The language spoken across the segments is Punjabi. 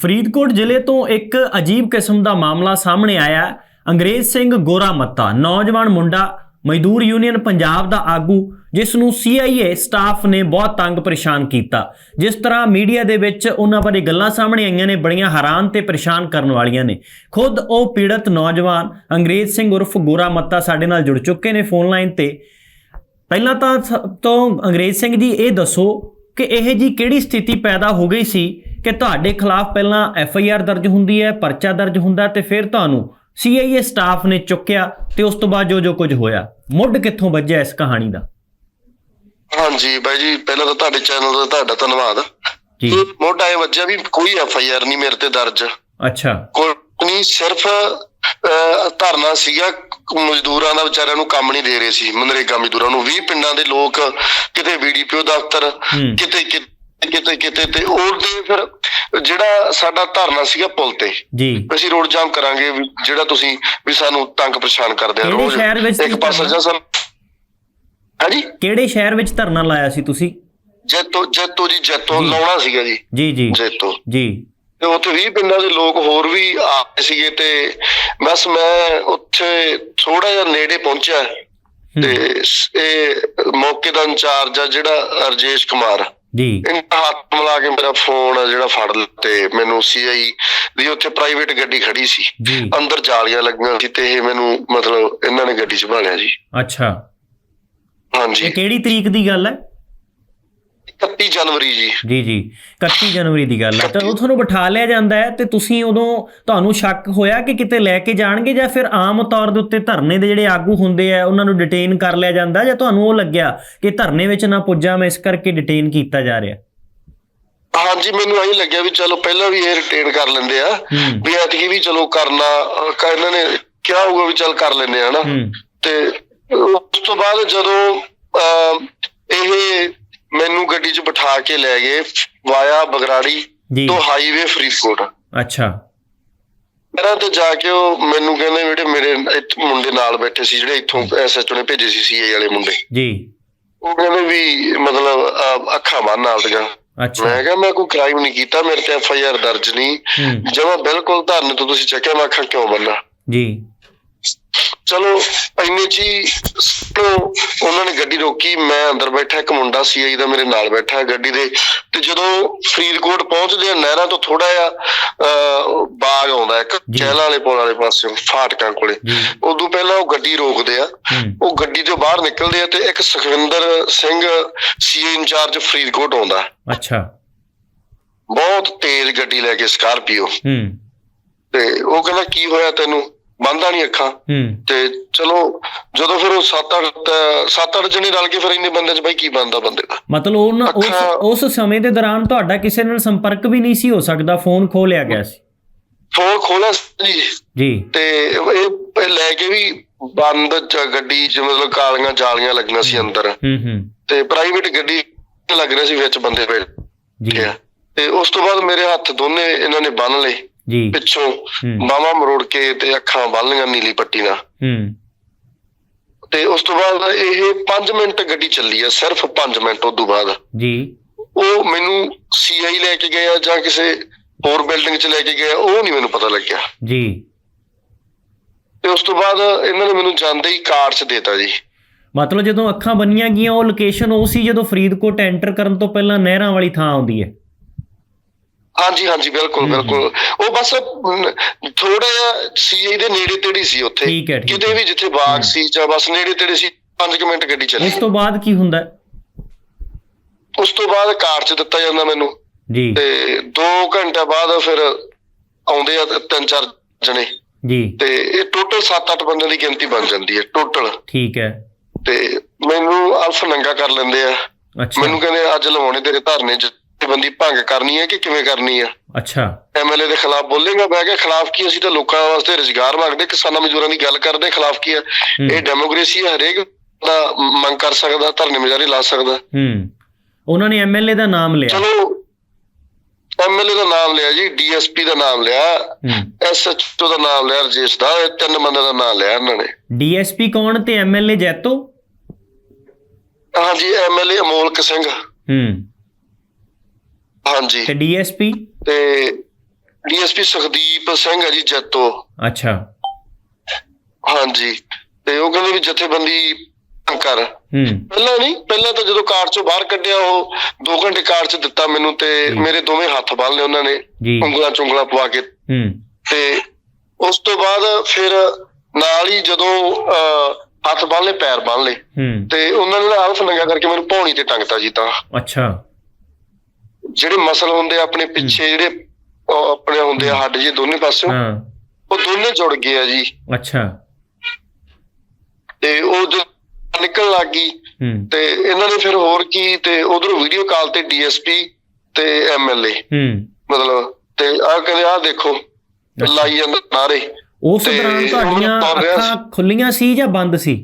ਫਰੀਦਕੋਟ ਜ਼ਿਲ੍ਹੇ ਤੋਂ ਇੱਕ ਅਜੀਬ ਕਿਸਮ ਦਾ ਮਾਮਲਾ ਸਾਹਮਣੇ ਆਇਆ। ਅੰਗਰੇਜ਼ ਸਿੰਘ ਗੋਰਾ ਮੱਤਾ ਨੌਜਵਾਨ ਮੁੰਡਾ ਮਜ਼ਦੂਰ ਯੂਨੀਅਨ ਪੰਜਾਬ ਦਾ ਆਗੂ, ਜਿਸ ਨੂੰ CIA ਸਟਾਫ ਨੇ ਬਹੁਤ ਤੰਗ ਪਰੇਸ਼ਾਨ ਕੀਤਾ। ਜਿਸ ਤਰ੍ਹਾਂ ਮੀਡੀਆ ਦੇ ਵਿੱਚ ਉਹਨਾਂ ਬਾਰੇ ਗੱਲਾਂ ਸਾਹਮਣੇ ਆਈਆਂ ਨੇ, ਬੜੀਆਂ ਹੈਰਾਨ ਤੇ ਪਰੇਸ਼ਾਨ ਕਰਨ ਵਾਲੀਆਂ ਨੇ। ਖੁਦ ਉਹ ਪੀੜਤ ਨੌਜਵਾਨ ਅੰਗਰੇਜ਼ ਸਿੰਘ ਉਰਫ ਗੋਰਾ ਮੱਤਾ ਸਾਡੇ ਨਾਲ ਜੁੜ ਚੁੱਕੇ ਨੇ ਫੋਨ ਲਾਈਨ ਤੇ। ਪਹਿਲਾਂ ਤਾਂ ਸਭ ਤੋਂ ਅੰਗਰੇਜ਼ ਸਿੰਘ ਜੀ ਇਹ ਦੱਸੋ ਕਿ ਇਹ ਜੀ ਕਿਹੜੀ ਸਥਿਤੀ ਪੈਦਾ ਹੋ ਗਈ ਸੀ? ਕਿ ਤੁਹਾਡੇ ਖਿਲਾਫ ਪਹਿਲਾਂ ਐਫ ਆਈ ਆਰ ਦਰਜ ਹੁੰਦੀ ਹੈ ਪਰਚਾ ਦਰਜ ਹੁੰਦਾ ਤੇ ਫਿਰ ਤੁਹਾਨੂੰ ਸੀ ਆਈ ਏ ਸਟਾਫ ਨੇ ਚੁੱਕਿਆ ਤੇ ਉਸ ਤੋਂ ਬਾਅਦ ਜੋ ਜੋ ਕੁਝ ਹੋਇਆ। ਮੁੱਢ ਕਿੱਥੋਂ ਵੱਜਿਆ ਇਸ ਕਹਾਣੀ ਦਾ? ਹਾਂਜੀ ਬਾਈ ਜੀ ਪਹਿਲਾਂ ਤਾਂ ਤੁਹਾਡੇ ਚੈਨਲ ਦਾ ਤੁਹਾਡਾ ਧੰਨਵਾਦ। ਜੀ। ਮੋਢਾ ਇਹ ਵੱਜਿਆ ਵੀ ਕੋਈ ਐਫ ਆਈ ਆਰ ਨਹੀਂ ਮੇਰੇ ਤੇ ਦਰਜ। ਅੱਛਾ। ਕੋਈ ਨਹੀਂ ਸਿਰਫ ਧਰਨਾ ਸੀਗਾ ਮਜ਼ਦੂਰਾਂ ਦਾ ਵਿਚਾਰਿਆਂ ਨੂੰ ਕੰਮ ਨਹੀਂ ਦੇ ਰਹੇ ਸੀ ਮਨਰੇਗਾ ਮਜ਼ਦੂਰਾਂ ਨੂੰ। 20 ਪਿੰਡਾਂ ਦੇ ਲੋਕ ਕਿਤੇ ਬੀਡੀਪੀਓ ਦਫ਼ਤਰ। ਕਿਤੇ ਕਿਤੇ ਕਿਤੇ ਤੇ ਉਹਦੇ ਫਿਰ ਜਿਹੜਾ ਸਾਡਾ ਧਰਨਾ ਸੀਗਾ ਪੁਲ ਤੇ ਜੀ। ਅਸੀਂ ਰੋਡ ਜਾਮ ਕਰਾਂਗੇ ਜਿਹੜਾ ਤੁਸੀਂ ਵੀ ਸਾਨੂੰ ਤੰਗ ਪਰੇਸ਼ਾਨ ਕਰਦੇ ਆ ਰੋਜ਼ ਇੱਕ ਪਾਸਾ? ਜਾਂ ਸਾਨੂੰ ਹਾਂਜੀ? ਕਿਹੜੇ ਸ਼ਹਿਰ ਵਿੱਚ ਧਰਨਾ ਲਾਇਆ ਸੀ ਤੁਸੀਂ? ਜੈਤੋ ਜੈਤੋ ਜੀ ਜੈਤੋ। ਲਾਉਣਾ ਸੀਗਾ ਜੀ। ਜੀ ਜੀ। ਜੈਤੋ। ਜੀ। ਤੇ ਉੱਥੇ 20 ਪਿੰਡਾਂ ਦੇ ਲੋਕ ਹੋਰ ਵੀ ਆਏ ਸੀਗੇ ਤੇ ਬਸ ਮੈਂ ਉੱਥੇ ਥੋੜਾ ਜਿਹਾ ਨੇੜੇ ਪਹੁੰਚਿਆ। ਤੇ ਇਹ ਮੌਕੇ ਦਾ ਇੰਚਾਰਜ ਆ ਜਿਹੜਾ ਰਜੇਸ਼ ਕੁਮਾਰ। ਜੀ। ਇਹਨੇ ਹੱਥ ਮਿਲਾ ਕੇ ਮੇਰਾ ਫੋਨ ਆ ਜਿਹੜਾ ਫੜ ਲਿਆ ਤੇ ਮੈਨੂੰ ਸੀਆਈ ਦੀ ਉੱਥੇ ਪ੍ਰਾਈਵੇਟ ਗੱਡੀ ਖੜੀ ਸੀ। ਅੰਦਰ ਜਾਲੀਆਂ ਲੱਗੀਆਂ ਸੀ ਤੇ ਇਹ ਮੈਨੂੰ ਮਤਲਬ ਇਹਨਾਂ ਨੇ ਗੱਡੀ 'ਚ ਭਾਲਿਆ ਜੀ। ਅੱਛਾ। ਹਾਂਜੀ। ਇਹ ਕਿਹੜੀ ਤਰੀਕ ਦੀ ਗੱਲ ਹੈ? 31 ਜਨਵਰੀ ਜੀ। ਜੀ ਜੀ। 31 ਜਨਵਰੀ ਦੀ ਗੱਲ ਹੈ। ਤਾਂ ਉਹ ਤੁਹਾਨੂੰ ਬਿਠਾ ਲਿਆ ਜਾਂਦਾ ਹੈ ਤੇ ਤੁਸੀਂ ਉਦੋਂ ਤੁਹਾਨੂੰ ਸ਼ੱਕ ਹੋਇਆ ਕਿ ਕਿਤੇ ਲੈ ਕੇ ਜਾਣਗੇ ਜਾਂ ਫਿਰ ਆਮ ਤੌਰ ਦੇ ਉੱਤੇ ਧਰਨੇ ਦੇ ਜਿਹੜੇ ਆਗੂ ਹੁੰਦੇ ਆ ਉਹਨਾਂ ਨੂੰ ਡਿਟੇਨ ਕਰ ਲਿਆ ਜਾਂਦਾ ਜਾਂ ਤੁਹਾਨੂੰ ਉਹ ਲੱਗਿਆ ਕਿ ਧਰਨੇ ਵਿੱਚ ਨਾ ਪੁੱਜਾਂ ਮੈਂ ਇਸ ਕਰਕੇ ਡਿਟੇਨ ਕੀਤਾ ਜਾ ਰਿਹਾ? ਹਾਂਜੀ ਮੈਨੂੰ ਐਂ ਲੱਗਿਆ ਵੀ ਚਲੋ ਪਹਿਲਾਂ ਵੀ ਇਹ ਰਿਟੇਨ ਕਰ ਲੈਂਦੇ ਆ। ਵੀ ਐਤਕੀ ਵੀ ਚਲੋ ਕਰਨਾ ਇਹਨਾਂ ਨੇ ਕਿਹਾ ਹੋਊਗਾ ਵੀ ਚੱਲ ਕਰ ਲੈਂਦੇ ਆ ਨਾ ਹੂੰ। ਤੇ ਉਸ ਤੋਂ ਬਾਅਦ ਜਦੋਂ ਇਹ ਮੈਨੂੰ ਗੱਡੀ 'ਚ ਬਿਠਾ ਕੇ ਲੈ ਗਏ ਵਾਇਆ ਬਗਰਾੜੀ ਤੋਂ ਹਾਈਵੇ ਫਰੀਦਕੋਟ। ਅੱਛਾ। ਮੇਰਾ ਤੇ ਜਾ ਕੇ ਉਹ ਮੈਨੂੰ ਕਹਿੰਦੇ ਜਿਹੜੇ ਮੇਰੇ ਮੁੰਡੇ ਨਾਲ ਬੈਠੇ ਸੀ ਜਿਹੜੇ ਇੱਥੋਂ ਐਸਐਚਓ ਨੇ ਭੇਜੇ ਸੀ ਸੀਏ ਵਾਲੇ ਮੁੰਡੇ। ਜੀ। ਉਹ ਕਹਿੰਦੇ ਵੀ ਮਤਲਬ ਅੱਖਾਂ ਬੰਨ ਨਾਲ ਦੀਆਂ। ਮੈਂ ਕਿਹਾ ਮੈਂ ਕੋਈ ਕ੍ਰਾਈਮ ਨਹੀਂ ਕੀਤਾ ਮੇਰੇ ਤੇ ਐਫ ਆਈ ਆਰ ਦਰਜ ਨਹੀਂ। ਜਮਾ ਬਿਲਕੁਲ ਧਰਨੇ ਤੋਂ ਤੁਸੀਂ ਚੱਕਿਆ ਮੈਂ ਆਖਾਂ ਕਿਉਂ ਬੰਨਾ? ਜੀ। ਚਲੋ ਇੰਨੇ ਹੀ ਤੋਂ ਉਹਨਾਂ ਨੇ ਗੱਡੀ ਰੋਕੀ ਮੈਂ ਅੰਦਰ ਬੈਠਾ ਇੱਕ ਮੁੰਡਾ ਸੀਆਈ ਦਾ ਮੇਰੇ ਨਾਲ ਬੈਠਾ ਗੱਡੀ ਦੇ ਤੇ ਜਦੋਂ ਫਰੀਦਕੋਟ ਪਹੁੰਚਦੇ ਆ ਨਹਿਰਾਂ ਤੋਂ ਥੋੜਾ ਜਿਹਾ ਬਾਗ ਆਉਂਦਾ ਇੱਕ ਜੀ। ਚਹਿਲਾਂ ਵਾਲੇ ਪੁਲ ਵਾਲੇ ਪਾਸੇ ਫਾਟਕਾਂ ਕੋਲੇ। ਜੀ। ਉਦੋਂ ਪਹਿਲਾਂ ਉਹ ਗੱਡੀ ਰੋਕਦੇ ਆ ਉਹ ਗੱਡੀ ਤੋਂ ਬਾਹਰ ਨਿਕਲਦੇ ਆ ਤੇ ਇੱਕ ਸੁਖਵਿੰਦਰ ਸਿੰਘ ਸੀਏ ਇੰਚਾਰਜ ਫਰੀਦਕੋਟ ਆਉਂਦਾ। ਅੱਛਾ। ਬਹੁਤ ਤੇਜ਼ ਗੱਡੀ ਲੈ ਕੇ ਸਕਾਰਪੀਓ। ਹੂੰ। ਤੇ ਉਹ ਕਹਿੰਦਾ ਕੀ ਹੋਇਆ ਤੈਨੂੰ? ਬੰਦਾ ਨਹੀਂ ਅੱਖਾਂ। ਤੇ ਚਲੋ ਜਦੋਂ ਫਿਰ ਉਹ 7-8 7-8 ਜਣੇ ਰਲ ਕੇ ਫਿਰ ਇੰਨੇ ਬੰਦੇ ਚ ਬਾਈ ਕੀ ਬੰਦਾ ਬੰਦੇ ਦਾ? ਮਤਲਬ ਉਹ ਉਸ ਸਮੇਂ ਦੇ ਦੌਰਾਨ ਤੁਹਾਡਾ ਕਿਸੇ ਨਾਲ ਸੰਪਰਕ ਵੀ ਨਹੀਂ ਸੀ ਹੋ ਸਕਦਾ ਫੋਨ ਖੋ ਲਿਆ ਗਿਆ ਸੀ। ਫੋਨ ਖੋਲਿਆ ਜੀ। ਜੀ। ਤੇ ਇਹ ਲੈ ਕੇ ਵੀ ਬੰਦ ਚ ਗੱਡੀ ਚ ਮਤਲਬ ਕਾਲੀਆਂ ਜਾਲੀਆਂ ਲੱਗੀਆਂ ਸੀ ਅੰਦਰ। ਹੂੰ ਹੂੰ। ਤੇ ਪ੍ਰਾਈਵੇਟ ਗੱਡੀ ਲੱਗ ਰਿਹਾ ਸੀ ਵਿੱਚ ਬੰਦੇ ਬੈਠੇ। ਜੀ। ਤੇ ਉਸ ਤੋਂ ਬਾਅਦ ਮੇਰੇ ਹੱਥ ਦੋਨੇ ਇਹਨਾਂ ਨੇ ਬੰਨ ਲਏ। ਜੀ। ਪਿੱਛੋਂ ਬਾਹਾਂ ਮਰੋੜ ਕੇ ਤੇ ਅੱਖਾਂ ਬੰਨ ਲਈਆਂ ਨੀਲੀ ਪੱਟੀ ਨਾਲ। ਹੂੰ। ਤੇ ਉਸ ਤੋਂ ਬਾਅਦ ਇਹ 5 ਮਿੰਟ ਗੱਡੀ ਚੱਲੀ ਆ ਸਿਰਫ 5 ਮਿੰਟ ਉਸ ਤੋਂ ਬਾਅਦ। ਜੀ। ਉਹ ਮੈਨੂੰ ਸੀਆਈ ਲੈ ਕੇ ਗਿਆ ਜਾਂ ਕਿਸੇ ਹੋਰ ਬਿਲਡਿੰਗ 'ਚ ਲੈ ਕੇ ਗਿਆ ਉਹ ਨਹੀਂ ਮੈਨੂੰ ਪਤਾ ਲੱਗਿਆ। ਜੀ। ਤੇ ਉਸ ਤੋਂ ਬਾਅਦ ਇਹਨਾਂ ਨੇ ਮੈਨੂੰ ਜਾਂਦੇ ਹੀ ਕਾਰ 'ਚ ਦੇਤਾ ਜੀ। ਮਤਲਬ ਜਦੋਂ ਅੱਖਾਂ ਬੰਨੀਆਂ ਗਈਆਂ ਉਹ ਲੋਕੇਸ਼ਨ ਉਹ ਸੀ ਜਦੋਂ ਫਰੀਦਕੋਟ ਐਂਟਰ ਕਰਨ ਤੋਂ ਪਹਿਲਾਂ ਨਹਿਰਾਂ ਵਾਲੀ ਥਾਂ ਆਉਂਦੀ ਹੈ। ਹਾਂਜੀ ਹਾਂਜੀ ਬਿਲਕੁਲ। ਬਿਲਕੁਲ। ਉਹ ਬਸ ਥੋੜਾ ਸੀਆਈ ਦੇ ਨੇੜੇ ਤੇੜੇ ਸੀ ਉੱਥੇ। ਕਿਤੇ। ਵੀ ਜਿੱਥੇ ਬਾਗ। ਸੀ ਜਾਂ ਬਸ ਨੇੜੇ ਤੇੜੇ ਸੀ 5 ਮਿੰਟ ਗੱਡੀ ਚੱਲੀ। ਉਸ ਤੋਂ ਬਾਅਦ ਕੀ ਹੁੰਦਾ? ਉਸ ਤੋਂ ਬਾਅਦ ਕਾਰ 'ਚ ਦਿੱਤਾ ਜਾਂਦਾ ਮੈਨੂੰ। ਜੀ। ਤੇ 2 ਘੰਟੇ ਬਾਅਦ ਫਿਰ ਆਉਂਦੇ ਆ ਤਿੰਨ ਚਾਰ ਜਣੇ। ਜੀ। ਤੇ ਇਹ ਟੋਟਲ 7-8 ਬੰਦਿਆਂ ਦੀ ਗਿਣਤੀ ਬਣ ਜਾਂਦੀ ਹੈ ਟੋਟਲ। ਠੀਕ ਹੈ। ਤੇ ਮੈਨੂੰ ਅਲਫ ਨੰਗਾ ਕਰ ਲੈਂਦੇ ਆ। ਮੈਨੂੰ ਕਹਿੰਦੇ ਅੱਜ ਲਵਾਉਣੇ ਤੇਰੇ ਧਰਨੇ ਚ। ਬੰਦੀ ਭੰਗ ਕਰਨੀ ਹੈ ਕਿ ਕਿਵੇਂ ਕਰਨੀ ਆ ਅੱਛਾ। ਐਮਐਲਏ ਦੇ ਖਿਲਾਫ ਬੋਲੇਗਾ ਮੈਂ ਕਿਹਾ ਖਿਲਾਫ ਕੀ ਅਸੀਂ ਤਾਂ ਲੋਕਾਂ ਵਾਸਤੇ ਰੁਜ਼ਗਾਰ ਮੰਗਦੇ ਕਿਸਾਨਾਂ ਮਜ਼ਦੂਰਾਂ ਦੀ ਗੱਲ ਕਰਦੇ ਖਿਲਾਫ ਕੀ ਹੈ? ਹੂੰ। ਇਹ ਡੈਮੋਕ੍ਰੇਸੀ ਹੈ ਹਰੇਕ ਦਾ ਮੰਗ ਕਰ ਸਕਦਾ ਧਰਨੇ ਮੁਜ਼ਾਹਰੇ ਲਾ ਸਕਦਾ। ਹੂੰ। ਉਹਨਾਂ ਨੇ ਐਮਐਲਏ ਦਾ ਨਾਮ ਲਿਆ। ਚਲੋ ਐਮਐਲਏ ਦਾ ਨਾਮ ਲਿਆ ਜੀ ਡੀਐਸਪੀ ਦਾ ਨਾਮ ਲਿਆ ਹੂੰ। ਐਸਐਚਓ ਦਾ ਨਾਮ ਲਿਆ ਰਜੇਸ਼ ਦਾ ਇਹ ਤਿੰਨ ਬੰਦਿਆਂ ਦਾ ਨਾਮ ਲਿਆ ਇਹਨਾਂ ਨੇ। ਡੀਐਸਪੀ ਕੌਣ ਤੇ ਐਮਐਲਏ ਜੈਤੋ? ਹਾਂਜੀ ਐਮਐਲਏ ਅਮੋਲਕ ਸਿੰਘ। ਹੂੰ। ਹਾਂਜੀ। ਤੇ ਡੀਐਸਪੀ? ਤੇ ਡੀਐਸਪੀ ਸੁਖਦੀਪ ਸਿੰਘ ਹੈ ਜੀ ਜੱਤੋ। ਅੱਛਾ। ਹਾਂਜੀ। ਤੇ ਉਹ ਕਹਿੰਦੇ ਵੀ ਜਥੇਬੰਦੀ ਕਰ। ਹੂੰ। ਪਹਿਲਾਂ ਨਹੀਂ ਪਹਿਲਾਂ ਤਾਂ ਜਦੋਂ ਕਾਰ ਚੋਂ ਬਾਹਰ ਕੱਢਿਆ ਉਹ 2 ਘੰਟੇ ਕਾਰ 'ਚ ਦਿੱਤਾ ਮੈਨੂੰ ਤੇ। ਮੇਰੇ ਦੋਵੇਂ ਹੱਥ ਬੰਨ ਲਏ ਉਹਨਾਂ ਨੇ। ਉਂਗਲਾਂ ਚੁੰਗਲਾਂ ਪਵਾ ਕੇ। ਹੂੰ। ਤੇ ਉਸ ਤੋਂ ਬਾਅਦ ਫਿਰ ਨਾਲ ਹੀ ਜਦੋਂ ਹੱਥ ਬੰਨ ਲਏ ਪੈਰ ਬੰਨ ਲਏ। ਤੇ ਉਹਨਾਂ ਨੇ ਹਲਫ ਨੰਗਾ ਕਰਕੇ ਮੈਨੂੰ ਪੌਣੀ ਤੇ ਟੰਗਤਾ ਜੀ ਤਾਂ। ਅੱਛਾ। ਜਿਹੜੇ ਮਸਲ ਹੁੰਦੇ ਆ ਆਪਣੇ ਪਿੱਛੇ ਜਿਹੜੇ ਆਪਣੇ ਹੁੰਦੇ ਆ ਹੱਡ ਜੀ ਦੋਨੇ ਪਾਸਿਓਂ ਹਾਂ। ਉਹ ਦੋਨੇ ਜੁੜ ਗਏ ਆ ਜੀ। ਅੱਛਾ। ਤੇ ਉਹ ਜਦੋਂ ਨਿਕਲ ਲੱਗ ਗਈ ਤੇ ਇਹਨਾਂ ਨੇ ਫਿਰ ਹੋਰ ਕੀ ਤੇ ਉਧਰੋਂ ਵੀਡੀਓ ਕਾਲ ਤੇ ਡੀਐਸਪੀ ਤੇ ਐਮਐਲਏ ਹੂੰ। ਮਤਲਬ ਤੇ ਆਹ ਕਹਿੰਦੇ ਆਹ ਦੇਖੋ ਲਾਈ ਜਾਂਦਾ ਨਾਰੇ ਉਸ ਦੌਰਾਨ ਤੁਹਾਡੀਆਂ ਅੱਖਾਂ ਖੁੱਲੀਆਂ ਸੀ ਜਾਂ ਬੰਦ ਸੀ?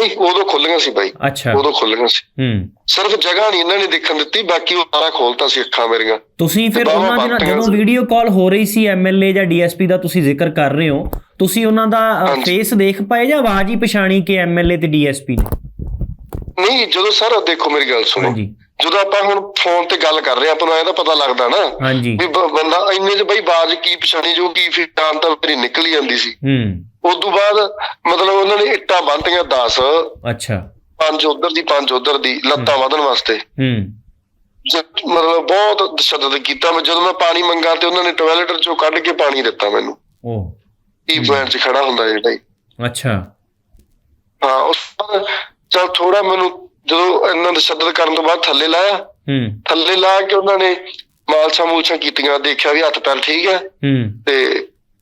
ਨਹੀਂ ਉਦੋਂ ਖੁੱਲੀਆਂ ਸੀ ਬਾਈ। ਅੱਛਾ। ਉਦੋਂ ਖੁੱਲੀਆਂ ਸੀ। ਹੂੰ। ਸਿਰਫ ਜਗ੍ਹਾ ਨਹੀਂ ਇਹਨਾਂ ਨੇ ਦੇਖਣ ਦਿੱਤੀ ਬਾਕੀ ਉਹ ਸਾਰਾ ਖੋਲਤਾ ਸੀ ਅੱਖਾਂ ਮੇਰੀਆਂ। ਤੁਸੀਂ ਫਿਰ ਉਹਨਾਂ ਦੇ ਨਾਲ ਜਦੋਂ। ਵੀਡੀਓ ਕਾਲ ਹੋ ਰਹੀ ਸੀ ਐਮਐਲਏ ਜਾਂ ਡੀਐਸਪੀ ਦਾ ਤੁਸੀਂ ਜ਼ਿਕਰ ਕਰ ਰਹੇ ਹੋ ਤੁਸੀਂ ਉਹਨਾਂ ਦਾ। ਫੇਸ ਦੇਖ ਪਾਏ ਜਾਂ ਆਵਾਜ਼ ਹੀ ਪਛਾਣੀ ਕਿ ਐਮਐਲਏ ਤੇ ਡੀਐਸਪੀ ਨੇ? ਨਹੀਂ ਜਦੋਂ ਸਰ ਦੇਖੋ ਮੇਰੀ ਗੱਲ ਸੁਣੋ। ਹਾਂਜੀ। ਜਦੋਂ ਆਪਾਂ ਹੁਣ ਫੋਨ ਤੇ ਗੱਲ ਕਰ ਰਹੇ ਆ ਆਪਾਂ ਨੂੰ ਇਹਦਾ ਪਤਾ ਲੱਗਦਾ ਨਾ ਵੀ ਬੰਦਾ ਇੰਨੇ ਚ ਬਈ ਬਾਜ਼ ਕੀ ਪਛਾਣੀ ਜੋ ਕੀ ਫਿਰ ਤਾਂ ਮੇਰੀ ਨਿਕਲ ਜਾਂਦੀ ਸੀ। ਹੂੰ। ਉਸ ਤੋਂ ਬਾਅਦ ਮਤਲਬ ਉਹਨਾਂ ਨੇ ਇੱਟਾਂ ਬੰਨਤੀਆਂ 10 ਅੱਛਾ। ਪੰਜ ਉਧਰ ਦੀ ਪੰਜ ਉਧਰ ਦੀ ਲੱਤਾਂ ਵਧਣ ਵਾਸਤੇ। ਹੂੰ। ਮਤਲਬ ਬਹੁਤ ਤਸ਼ੱਦਦ ਕੀਤਾ। ਮੈਂ ਜਦੋਂ ਮੈਂ ਪਾਣੀ ਮੰਗਾ ਤੇ ਉਹਨਾਂ ਨੇ ਟਾਇਲਟ ਚੋਂ ਕੱਢ ਕੇ ਪਾਣੀ ਦਿੱਤਾ ਮੈਨੂੰ। ਉਹ ਟੀ ਪੁਆਇੰਟ 'ਚ ਖੜਾ ਹੁੰਦਾ ਜਿਹੜਾ ਅੱਛਾ। ਹਾਂ ਉਸ ਚਲ ਥੋੜਾ ਮੈਨੂੰ ਜਦੋਂ ਇਹਨਾਂ ਤਸ਼ੱਦਦ ਕਰਨ ਤੋਂ ਬਾਅਦ ਥੱਲੇ ਲਾਇਆ ਹੂੰ। ਥੱਲੇ ਲਾ ਕੇ ਉਹਨਾਂ ਨੇ ਮਾਲਸ਼ਾਂ ਮੂਲਸ਼ਾਂ ਕੀਤੀਆਂ ਦੇਖਿਆ ਵੀ ਹੱਥ ਪੈਰ ਠੀਕ ਹੈ ਹੂੰ। ਤੇ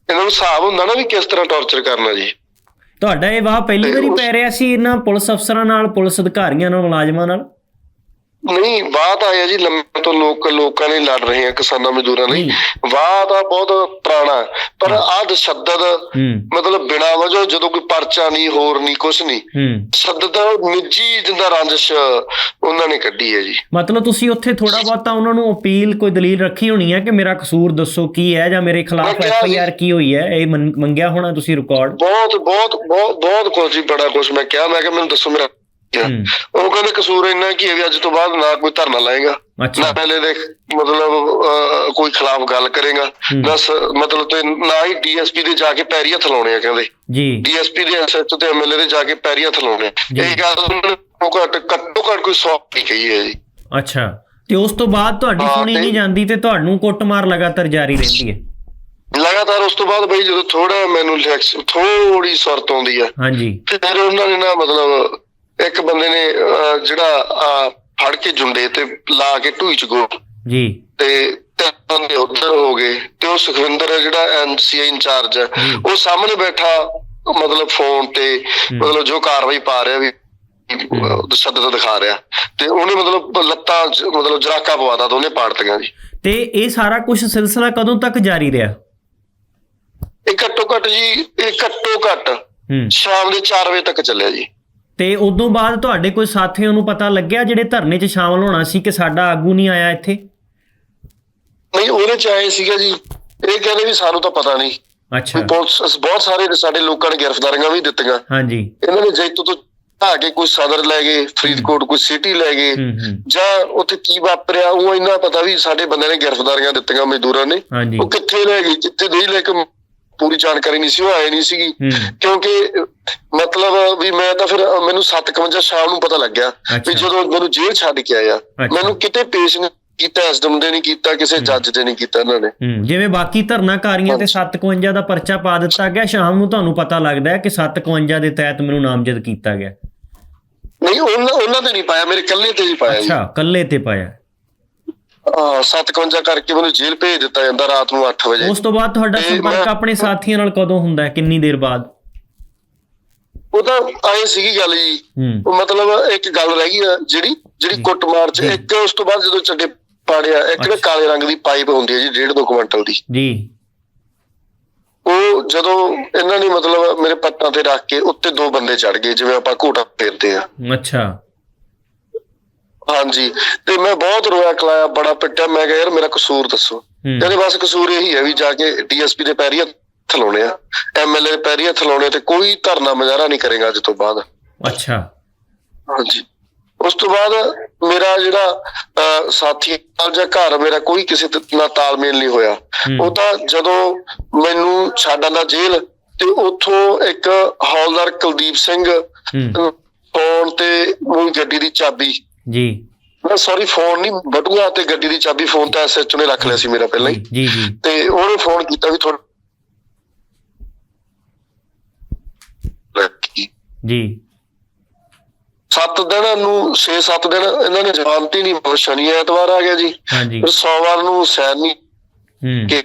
ਇਹਨਾਂ ਨੂੰ ਹਿਸਾਬ ਹੁੰਦਾ ਨਾ ਵੀ ਕਿਸ ਤਰ੍ਹਾਂ ਟੌਰਚਰ ਕਰਨਾ ਜੀ। ਤੁਹਾਡਾ ਇਹ ਵਾਹ ਪਹਿਲੀ ਵਾਰੀ ਪੈ ਰਿਹਾ ਸੀ ਇਹਨਾਂ ਪੁਲਿਸ ਅਫਸਰਾਂ ਨਾਲ ਪੁਲਿਸ ਅਧਿਕਾਰੀਆਂ ਨਾਲ ਮੁਲਾਜ਼ਮਾਂ ਨਾਲ? ਨਹੀਂ ਬਾਤ ਆਇਆ ਜੀ ਲੰਮੇ ਤੋਂ ਲੋਕ ਲੋਕਾਂ ਨੇ ਲੜ ਰਹੇ ਆ ਕਿਸਾਨਾਂ ਮਜ਼ਦੂਰਾਂ ਲਈ। ਵਾਹ ਤਾਂ ਬਹੁਤ ਪੁਰਾਣਾ। ਪਰ ਆਹ ਤਸ਼ੱਦਦ ਹੂੰ। ਮਤਲਬ ਬਿਨਾ ਵਜੋਂ ਜਦੋਂ ਕੋਈ ਪਰਚਾ ਨਹੀਂ ਹੋਰ ਨਹੀਂ ਕੁਛ ਨਹੀਂ। ਹੂੰ। ਤਸ਼ੱਦਦ ਨਿੱਜੀ ਜਿੰਦਾ ਰੰਜਿਸ਼ ਉਹਨਾਂ ਨੇ ਕੱਢੀ ਹੈ ਜੀ। ਮਤਲਬ ਤੁਸੀਂ ਉੱਥੇ ਥੋੜਾ ਬਹੁਤਾ ਉਹਨਾਂ ਨੂੰ ਅਪੀਲ ਕੋਈ ਦਲੀਲ ਰੱਖੀ ਹੋਣੀ ਹੈ ਕਿ ਮੇਰਾ ਕਸੂਰ ਦੱਸੋ ਕੀ ਹੈ ਜਾਂ ਮੇਰੇ ਖਿਲਾਫ ਮੈਂ ਕਿਹਾ ਐਫ ਆਈ ਜੀ। ਆਰ ਕੀ ਹੋਈ ਹੈ? ਇਹ ਮੰਗਿਆ ਹੋਣਾ ਤੁਸੀਂ ਰਿਕਾਰਡ? ਬਹੁਤ ਬਹੁਤ ਬਹੁਤ ਬਹੁਤ ਕੁਝ ਜੀ ਬੜਾ ਕੁਝ ਮੈਂ ਕਿਹਾ। ਮੈਂ ਕਿਹਾ ਮੈਨੂੰ ਦੱਸੋ ਮੇਰਾ ਉਹ ਕਹਿੰਦੇ ਕਸੂਰ ਇੰਨਾ ਕੀ ਹੈ ਵੀ ਅੱਜ ਤੋਂ ਬਾਅਦ ਨਾ ਕੋਈ ਧਰਨਾ ਲਾਏਗਾ। ਨਾ ਪਹਿਲੇ ਦੇ ਮਤਲਬ ਕੋਈ ਖਿਲਾਫ ਗੱਲ ਕਰੇਗਾ। ਹੂੰ। ਨਾ ਸ- ਮਤਲਬ ਤੇ ਨਾ ਹੀ ਡੀਐਸਪੀ ਦੇ ਜਾ ਕੇ ਪੈਰੀ ਹੱਥ ਲਾਉਣੇ ਆ ਕਹਿੰਦੇ। ਜੀ। ਡੀਐਸਪੀ ਦੇ ਐਸਐਚਓ ਤੇ ਐਮਐਲਏ ਦੇ ਜਾ ਕੇ ਪੈਰੀ ਹੱਥ ਲਾਉਣੇ। ਇਹ ਗੱਲ ਘੱਟ ਘੱਟੋ ਘੱਟ ਕੋਈ 100 ਨਹੀਂ ਕਹੀ ਹੈ ਜੀ। ਅੱਛਾ। ਤੇ ਉਸ ਤੋਂ ਬਾਅਦ ਤੁਹਾਡੀ ਸੁਣੀ ਨਹੀਂ ਜਾਂਦੀ ਤੇ ਤੁਹਾਨੂੰ ਕੁੱਟਮਾਰ ਲਗਾਤਾਰ ਜਾਰੀ ਰਹਿੰਦੀ ਹੈ। ਲਗਾਤਾਰ ਉਸ ਤੋਂ ਬਾਅਦ ਬਈ ਜਦੋਂ ਥੋੜਾ ਮੈਨੂੰ ਥੋੜੀ ਸੁਰਤ ਆਉਂਦੀ ਆ ਹਾਂਜੀ। ਫਿਰ ਉਹਨਾਂ ਨੇ ਨਾ ਮਤਲਬ ਇੱਕ ਬੰਦੇ ਨੇ ਜਿਹੜਾ ਫੜ ਕੇ ਜੁੰਡੇ ਤੇ ਲਾ ਕੇ ਢੂਈ ਚ ਗੋ ਜੀ। ਤੇ ਤਿੰਨ ਬੰਦੇ ਉੱਧਰ ਹੋ ਗਏ ਤੇ ਉਹ ਸੁਖਵਿੰਦਰ ਹੈ ਜਿਹੜਾ ਐਨਸੀਆਈ ਇੰਚਾਰਜ ਹੈ। ਉਹ ਸਾਹਮਣੇ ਬੈਠਾ ਮਤਲਬ ਫੋਨ ਤੇ ਮਤਲਬ ਜੋ ਕਾਰਵਾਈ ਪਾ ਰਿਹਾ ਵੀ ਤਸ਼ੱਦਦ ਦਿਖਾ ਰਿਹਾ। ਤੇ ਉਹਨੇ ਮਤਲਬ ਲੱਤਾਂ ਮਤਲਬ ਜਰਾਕਾ ਪਵਾਤਾ ਦੋਨੇ ਪਾੜਤੀਆਂ ਜੀ ਤੇ ਇਹ ਸਾਰਾ ਕੁਝ ਸਿਲਸਿਲਾ ਕਦੋਂ ਤੱਕ ਜਾਰੀ ਰਿਹਾ? ਇਹ ਘੱਟੋ ਘੱਟ ਜੀ ਇਹ ਘੱਟੋ ਘੱਟ ਸ਼ਾਮ ਦੇ 4 ਵਜੇ ਤੱਕ ਚੱਲਿਆ ਜੀ। ਤੇ ਉਦੋਂ ਬਾਅਦ ਤੁਹਾਡੇ ਕੋਈ ਸਾਥੀਆਂ ਨੂੰ ਪਤਾ ਲੱਗਿਆ ਜਿਹੜੇ ਧਰਨੇ 'ਚ ਸ਼ਾਮਲ ਹੋਣਾ ਸੀ ਕਿ ਸਾਡਾ ਆਗੂ ਨਹੀਂ ਆਇਆ ਇੱਥੇ? ਨਹੀਂ ਉਹਦੇ ਚ ਆਏ ਸੀਗਾ ਜੀ। ਇਹ ਕਹਿੰਦੇ ਵੀ ਸਾਨੂੰ ਤਾਂ ਪਤਾ ਨਹੀਂ। ਅੱਛਾ। ਬਹੁਤ ਬਹੁਤ ਸਾਰੇ ਸਾਡੇ ਲੋਕਾਂ ਨੇ ਗ੍ਰਿਫਤਾਰੀਆਂ ਵੀ ਦਿੱਤੀਆਂ। ਹਾਂਜੀ। ਇਹਨਾਂ ਨੇ ਜੈਤੋ ਤੋਂ ਆ ਕੇ ਕੋਈ ਸਦਰ ਲੈ ਗਏ ਫਰੀਦਕੋਟ ਕੋਈ ਸਿਟੀ ਲੈ ਗਏ। ਜਾਂ ਉੱਥੇ ਕੀ ਵਾਪਰਿਆ ਉਹ ਇੰਨਾ ਪਤਾ ਵੀ ਸਾਡੇ ਬੰਦੇ ਨੇ ਗ੍ਰਿਫਤਾਰੀਆਂ ਦਿੱਤੀਆਂ ਮਜ਼ਦੂਰਾਂ ਨੇ। ਉਹ ਕਿੱਥੇ ਲੈ ਗਏ ਕਿੱਥੇ ਨਹੀਂ ਲੈ ਕੇ ਪੂਰੀ ਜਾਣਕਾਰੀ ਨਹੀਂ ਸੀ ਉਹ ਆਏ ਨਹੀਂ ਸੀਗੀ। ਕਿਉਂਕਿ ਮਤਲਬ ਵੀ ਮੈਂ ਤਾਂ ਫਿਰ ਮੈਨੂੰ 7:51 ਸ਼ਾਮ ਨੂੰ ਪਤਾ ਲੱਗਿਆ। ਵੀ ਜਦੋਂ ਮੈਨੂੰ ਜੇਲ੍ਹ ਛੱਡ ਕੇ ਆਇਆ। ਮੈਨੂੰ ਕਿਤੇ ਪੇਸ਼ ਨਹੀਂ ਕੀਤਾ ਐਸਡਮ ਦੇ ਨਹੀਂ ਕੀਤਾ ਕਿਸੇ ਜੱਜ ਦੇ ਨਹੀਂ ਕੀਤਾ ਇਹਨਾਂ ਨੇ। ਜਿਵੇਂ ਬਾਕੀ ਧਰਨਾਕਾਰੀਆਂ ਤੇ 751 ਦਾ ਪਰਚਾ ਪਾ ਦਿੱਤਾ ਗਿਆ ਸ਼ਾਮ ਨੂੰ ਤੁਹਾਨੂੰ ਪਤਾ ਲੱਗਦਾ ਹੈ ਕਿ 751 ਦੇ ਤਹਿਤ ਮੈਨੂੰ ਨਾਮਜ਼ਦ ਕੀਤਾ ਗਿਆ। ਨਹੀਂ ਉਹਨਾਂ ਉਹਨਾਂ ਤੇ ਨਹੀਂ ਪਾਇਆ ਮੇਰੇ ਇਕੱਲੇ ਤੇ ਹੀ ਪਾਇਆ ਅੱਛਾ ਕੱਲੇ ਤੇ ਪਾਇਆ। ਹਾਂ 751 ਕਰਕੇ ਮੈਨੂੰ ਜੇਲ੍ਹ ਭੇਜ ਦਿੱਤਾ ਜਾਂਦਾ ਰਾਤ ਨੂੰ 8 ਵਜੇ। ਉਸ ਤੋਂ ਬਾਅਦ ਤੁਹਾਡਾ ਸੰਪਰਕ ਆਪਣੇ ਸਾਥੀਆਂ ਨਾਲ ਕਦੋਂ ਹੁੰਦਾ ਹੈ? ਕਿੰਨੀ ਦੇਰ ਬਾਅਦ? ਉਹ ਤਾਂ ਆਏ ਸੀਗੀ ਗੱਲ ਜੀ। ਮਤਲਬ ਇੱਕ ਗੱਲ ਰਹਿ ਗਈ ਜਿਹੜੀ ਜਿਹੜੀ ਕੁੱਟਮਾਰ ਚ। ਇੱਕ ਉਸ ਤੋਂ ਬਾਅਦ ਜਦੋਂ ਚੱਡੇ ਪਾੜਿਆ ਇੱਕ ਨਾ। ਕਾਲੇ ਰੰਗ ਦੀ ਪਾਈਪ ਹੁੰਦੀ ਹੈ ਜੀ ਡੇਢ ਦੋ ਕੁਇੰਟਲ ਦੀ। ਜੀ। ਉਹ ਜਦੋਂ ਇਹਨਾਂ ਨੇ ਮਤਲਬ ਮੇਰੇ ਪੱਟਾਂ ਤੇ ਰੱਖ ਕੇ ਉੱਤੇ ਦੋ ਬੰਦੇ ਚੜ ਗਏ ਜਿਵੇਂ ਆਪਾਂ ਘੋਟਾ ਫੇਰਦੇ ਆ ਅੱਛਾ। ਹਾਂਜੀ। ਤੇ ਮੈਂ ਬਹੁਤ ਰੋਇਆ ਕਲਾਇਆ ਬੜਾ ਪਿੱਟਿਆ। ਮੈਂ ਕਿਹਾ ਯਾਰ ਮੇਰਾ ਕਸੂਰ ਦੱਸੋ। ਕਹਿੰਦੇ ਬਸ ਕਸੂਰ ਇਹੀ ਹੈ ਵੀ ਜਾ ਕੇ ਡੀਐਸਪੀ ਦੇ ਪੈਰੀ ਹੱਥ ਲਾਉਣੇ ਆ। ਐਮਐਲਏ ਦੇ ਪੈਰੀ ਹੱਥ ਲਾਉਣੇ ਤੇ ਕੋਈ ਧਰਨਾ ਮੁਜ਼ਾਹਰਾ ਨਹੀਂ ਕਰੇਗਾ ਅੱਜ ਤੋਂ ਬਾਅਦ। ਅੱਛਾ। ਹਾਂਜੀ। ਉਸ ਤੋਂ ਬਾਅਦ ਮੇਰਾ ਜਿਹੜਾ ਸਾਥੀ ਨਾਲ ਜਾਂ ਘਰ ਮੇਰਾ ਕੋਈ ਕਿਸੇ ਨਾਲ ਤਾਲਮੇਲ ਨਹੀਂ ਹੋਇਆ। ਉਹ ਤਾਂ ਜਦੋਂ ਮੈਨੂੰ ਛੱਡ ਆਂਦਾ ਜੇਲ੍ਹ ਤੇ ਉੱਥੋਂ ਇੱਕ ਹੌਲਦਾਰ ਕੁਲਦੀਪ ਸਿੰਘ ਫੋਨ ਤੇ ਉਹ ਗੱਡੀ ਦੀ ਚਾਬੀ ਜੀ। ਮੈਂ ਸੌਰੀ ਫੋਨ ਨਹੀਂ ਬਟੂਆ ਤੇ ਗੱਡੀ ਦੀ ਚਾਬੀ ਫੋਨ ਤਾਂ ਐਸਐਚਓ ਨੇ ਰੱਖ ਲਿਆ ਸੀ ਮੇਰਾ ਪਹਿਲਾਂ ਹੀ। ਜੀ ਜੀ। ਤੇ ਉਹਨੇ ਫੋਨ ਕੀਤਾ ਵੀ ਥੋੜਾ ਜੀ। ਸੱਤ ਦਿਨ ਨੂੰ 6-7 ਦਿਨ ਇਹਨਾਂ ਨੇ ਜ਼ਮਾਨਤ ਹੀ ਨਹੀਂ ਸ਼ਨੀ ਐਤਵਾਰ ਆ ਗਿਆ ਜੀ। ਹਾਂਜੀ। ਫਿਰ ਸੋਮਵਾਰ ਨੂੰ ਸੈਨ ਨਹੀਂ ਹੂੰ। ਕਿ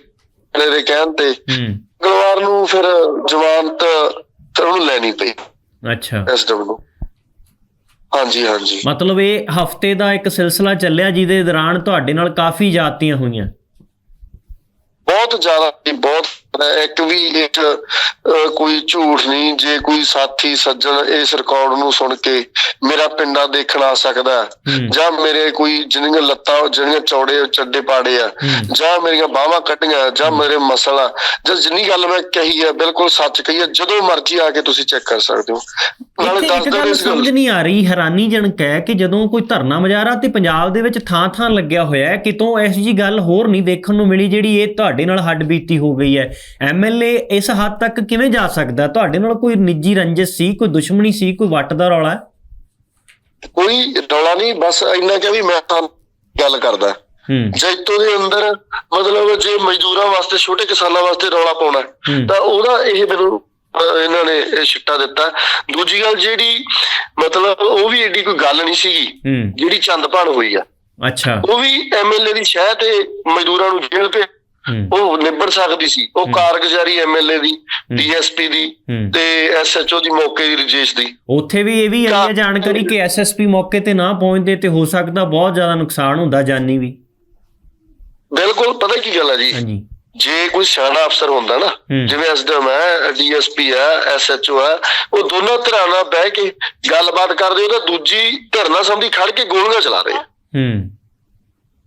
ਦੇ ਕਹਿਣ ਤੇ। ਹੂੰ। ਮੰਗਲਵਾਰ ਨੂੰ ਫਿਰ ਜ਼ਮਾਨਤ ਫਿਰ ਉਹਨੂੰ ਲੈਣੀ ਪਈ। ਅੱਛਾ। ਐਸਡਬਲਯੂ ਹਾਂਜੀ ਹਾਂਜੀ ਮਤਲਬ ਇਹ ਹਫ਼ਤੇ ਦਾ ਇੱਕ ਸਿਲਸਿਲਾ ਚੱਲਿਆ ਜਿਹਦੇ ਦੌਰਾਨ ਤੁਹਾਡੇ ਨਾਲ ਕਾਫੀ ਜਾਤੀਆਂ ਹੋਈਆਂ ਬਹੁਤ ਜ਼ਿਆਦਾ ਬਹੁਤ। ਇੱਕ ਵੀ ਇੱਕ ਕੋਈ ਝੂਠ ਨਹੀਂ ਜੇ ਕੋਈ ਸਾਥੀ ਸੱਜਣ ਇਸ ਰਿਕਾਰਡ ਨੂੰ ਸੁਣ ਕੇ ਮੇਰਾ ਪਿੰਡਾ ਦੇਖਣ ਆ ਸਕਦਾ। ਜਾਂ ਮੇਰੇ ਕੋਈ ਜਿਹੜੀਆਂ ਲੱਤਾਂ ਜਿਹੜੀਆਂ ਚੌੜੇ ਚੱਡੇ ਪਾੜੇ ਆ। ਜਾਂ ਮੇਰੀਆਂ ਬਾਹਾਂ ਕੱਟੀਆਂ ਜਾਂ ਮੇਰੇ ਮਸਲ ਜਾਂ ਜਿੰਨੀ ਗੱਲ ਮੈਂ ਕਹੀ ਹੈ ਬਿਲਕੁਲ ਸੱਚ ਕਹੀ ਹੈ ਜਦੋਂ ਮਰਜ਼ੀ ਆ ਕੇ ਤੁਸੀਂ ਚੈੱਕ ਕਰ ਸਕਦੇ ਹੋ ਨਾਲੇ ਦੱਸ ਗੱਲ ਇਸ ਗੱਲ। ਸਮਝ ਨਹੀਂ ਆ ਰਹੀ ਹੈਰਾਨੀਜਨਕ ਹੈ ਕਿ ਜਦੋਂ ਕੋਈ ਧਰਨਾ ਮੁਜ਼ਾਹਰਾ ਤੇ ਪੰਜਾਬ ਦੇ ਵਿੱਚ ਥਾਂ-ਥਾਂ ਲੱਗਿਆ ਹੋਇਆ ਹੈ ਕਿਤੋਂ ਇਸ ਜੀ ਗੱਲ ਹੋਰ ਨਹੀਂ ਦੇਖਣ ਨੂੰ ਮਿਲੀ ਜਿਹੜੀ ਇਹ ਤੁਹਾਡੇ ਨਾਲ ਹੱਡ ਬੀਤੀ ਹੋ ਗਈ ਹੈ। ਐਮਐਲਏ ਇਸ ਹੱਦ ਤੱਕ ਕਿਵੇਂ ਜਾ ਸਕਦਾ? ਤੁਹਾਡੇ ਨਾਲ ਕੋਈ ਨਿੱਜੀ ਰੰਜਿਸ਼ ਸੀ ਕੋਈ ਦੁਸ਼ਮਣੀ ਸੀ ਕੋਈ ਵੱਟ ਦਾ ਰੌਲਾ? ਕੋਈ ਰੌਲਾ ਨਹੀਂ ਬਸ ਇੰਨਾ ਕਿ ਵੀ ਮੈਂ ਤਾਂ ਗੱਲ ਕਰਦਾ। ਜੈਤੋ ਦੇ ਅੰਦਰ ਮਤਲਬ ਜੇ ਮਜ਼ਦੂਰਾਂ ਵਾਸਤੇ ਛੋਟੇ ਕਿਸਾਨਾਂ ਵਾਸਤੇ ਰੌਲਾ ਪਾਉਣਾ। ਤਾਂ ਉਹਦਾ ਇਹ ਮੈਨੂੰ ਇਹਨਾਂ ਨੇ ਇਹ ਛਿੱਟਾ ਦਿੱਤਾ। ਦੂਜੀ ਗੱਲ ਜਿਹੜੀ ਮਤਲਬ ਉਹ ਵੀ ਏਡੀ ਕੋਈ ਗੱਲ ਨਹੀਂ ਸੀਗੀ ਜਿਹੜੀ ਚੰਦਪਾਣ ਹੋਈ ਆ। ਅੱਛਾ। ਉਹ ਵੀ ਐਮਐਲਏ ਦੀ ਸ਼ਹਿ ਤੇ ਮਜ਼ਦੂਰਾਂ ਨੂੰ ਜੇਲ੍ਹ ਤੇ ਉਹ ਨਿਬੜ ਸਕਦੀ ਸੀ। ਉਹ ਕਾਰਗੁਜ਼ਾਰੀ ਐਮਐਲਏ ਦੀ ਡੀਐਸਪੀ ਦੀ। ਤੇ ਐਸਐਚਓ ਦੀ ਮੌਕੇ ਦੀ ਰਜੇਸ਼ ਦੀ। ਉੱਥੇ ਵੀ ਇਹ ਵੀ ਆਈ ਜਾਣਕਾਰੀ ਕਿ ਐਸਐਸਪੀ ਮੌਕੇ ਤੇ ਨਾ ਪਹੁੰਚਦੇ ਤੇ ਹੋ ਸਕਦਾ ਬਹੁਤ ਜ਼ਿਆਦਾ ਨੁਕਸਾਨ ਹੁੰਦਾ ਜਾਨੀ ਵੀ। ਬਿਲਕੁਲ ਪਤਾ ਕੀ ਗੱਲ ਹੈ ਜੀ? ਹਾਂਜੀ। ਜੇ ਕੋਈ ਸਿਆਣਾ ਅਫਸਰ ਹੁੰਦਾ ਨਾ। ਜਿਵੇਂ ਐਸਡੀਐਮ ਹੈ ਡੀਐਸਪੀ ਹੈ ਐਸਐਚਓ ਹੈ ਉਹ ਦੋਨੋਂ ਧਿਰਾਂ ਨਾਲ ਬਹਿ ਕੇ ਗੱਲਬਾਤ ਕਰਦੇ ਉਹ ਤਾਂ ਦੂਜੀ ਧਿਰ ਨਾਲ ਸੰਬੰਧੀ ਖੜ ਕੇ ਗੋਲੀਆਂ ਚਲਾ ਰਹੇ ਹੂੰ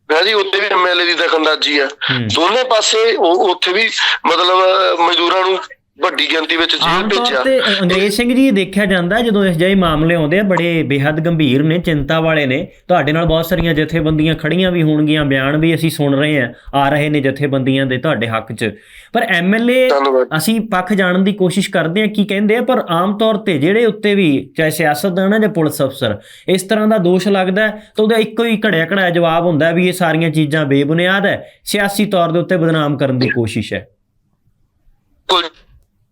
ਜੀ ਉੱਥੇ ਵੀ ਐਮਐਲਏ ਦੀ ਦਖਲਅੰਦਾਜ਼ੀ ਆ ਹੂੰ। ਦੋਨੇ ਪਾਸੇ ਉਹ ਉੱਥੇ ਵੀ ਮਤਲਬ ਮਜ਼ਦੂਰਾਂ ਨੂੰ ਵੱਡੀ ਗਿਣਤੀ ਵਿੱਚ ਜੇਲ੍ਹ ਭੇਜਿਆ। ਤੇ ਅੰਗਰੇਜ਼ ਸਿੰਘ ਜੀ ਇਹ ਦੇਖਿਆ ਜਾਂਦਾ ਹੈ ਜਦੋਂ ਇਸ ਜਿਹੇ ਮਾਮਲੇ ਆਉਂਦੇ ਆ ਬੜੇ ਬੇਹੱਦ ਗੰਭੀਰ ਨੇ ਚਿੰਤਾ ਵਾਲੇ ਨੇ। ਤੁਹਾਡੇ ਨਾਲ ਬਹੁਤ ਸਾਰੀਆਂ ਜਥੇਬੰਦੀਆਂ ਖੜੀਆਂ ਵੀ ਹੋਣਗੀਆਂ ਬਿਆਨ ਵੀ ਅਸੀਂ ਸੁਣ ਰਹੇ ਆ ਆ ਰਹੇ ਨੇ ਜਥੇਬੰਦੀਆਂ ਦੇ ਤੁਹਾਡੇ ਹੱਕ 'ਚ। ਪਰ ਐਮਐਲਏ ਅਸੀਂ ਪੱਖ ਜਾਣਨ ਦੀ ਕੋਸ਼ਿਸ਼ ਕਰਦੇ ਆ ਕੀ ਕਹਿੰਦੇ ਆ ਪਰ ਆਮ ਤੌਰ ਤੇ ਜਿਹੜੇ ਉੱਤੇ ਵੀ ਚਾਹੇ ਸਿਆਸਤਦਾਨ ਆ ਜਾਂ ਪੁਲਿਸ ਅਫਸਰ ਇਸ ਤਰ੍ਹਾਂ ਦਾ ਦੋਸ਼ ਲੱਗਦਾ ਹੈ ਤਾਂ ਉਹਦਾ ਇੱਕੋ ਹੀ ਘੜਿਆ ਘੜਾਇਆ ਜਵਾਬ ਹੁੰਦਾ ਹੈ ਵੀ ਇਹ ਸਾਰੀਆਂ ਚੀਜ਼ਾਂ ਬੇਬੁਨਿਆਦ ਹੈ। ਸਿਆਸੀ ਤੌਰ ਦੇ ਉੱਤੇ ਬਦਨਾਮ ਕਰਨ ਦੀ ਕੋਸ਼ਿਸ਼ ਹੈ।